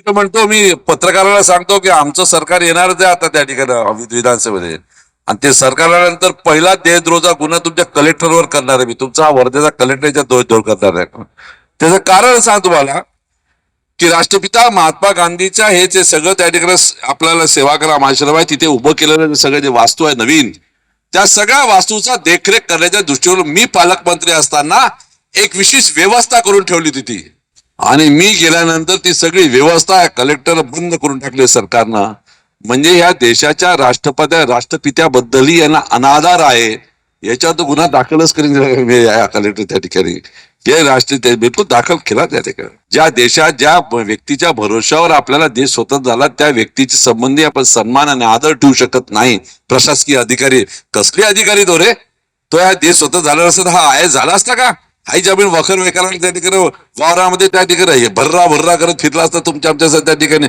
मी तर म्हणतो मी पत्रकाराला सांगतो की आमचं सरकार येणार ते आता त्या ठिकाणी विधानसभेमध्ये. आणि ते सरकार आल्यानंतर पहिला देशद्रोहचा गुन्हा तुमच्या कलेक्टरवर करणार आहे मी. तुमचा हा वर्धेचा कलेक्टरच्या देशद्रोह करणार आहे. त्याचं कारण सांग तुम्हाला की राष्ट्रपिता महात्मा गांधीच्या हे जे सगळं त्या ठिकाणी आपल्याला सेवाग्राम आश्रम आहे तिथे उभं केलेलं सगळं जे वास्तू आहे नवीन त्या सगळ्या वास्तूचा देखरेख करण्याच्या दृष्टीवरून मी पालकमंत्री असताना एक विशेष व्यवस्था करून ठेवली होती ती. आणि मी गेल्यानंतर ती सगळी व्यवस्था कलेक्टर बंद करून टाकली सरकारनं. म्हणजे या देशाच्या राष्ट्रपत्या राष्ट्रपित्याबद्दलही यांना अनादार आहे. याच्यावर गुन्हा दाखलच करीन या कलेक्टर त्या ठिकाणी. ते राष्ट्रीय बिलकुल दाखल केला त्या ठिकाणी. ज्या देशात ज्या व्यक्तीच्या भरोश्यावर आपल्याला देश स्वतंत्र झाला त्या व्यक्तीची संबंधी आपण सन्मान आणि आदर ठेवू शकत नाही. प्रशासकीय अधिकारी कसले अधिकारी तो रे तो या देश स्वतंत्र झाला असता हा आय झाला असता का? हाही जमीन वखर वेकाला त्या ठिकाणी वावरामध्ये त्या ठिकाणी भर्रा भर्रा करत फिरला असता तुमच्या आमच्या त्या ठिकाणी.